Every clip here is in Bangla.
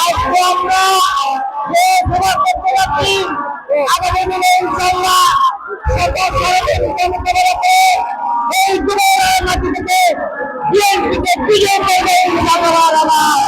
আজকে আমরা যে সভা করতে এই যুবরাজ মাটি থেকে বিএনপিকে বিজয় করবে ইনশাল্লাহ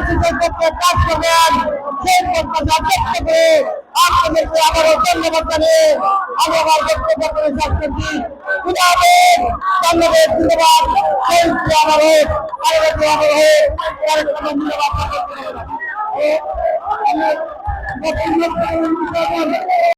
কাজ করবেন সেই প্রত্যাশা ব্যক্ত করে আপনাদেরকে আবারও ধন্যবাদ জানিয়ে আমি আমার বক্তব্য করে শেষ করছি খুদাহাফেজ ধন্যবাদ ধন্যবাদ সেই আমার হোক ধন্যবাদ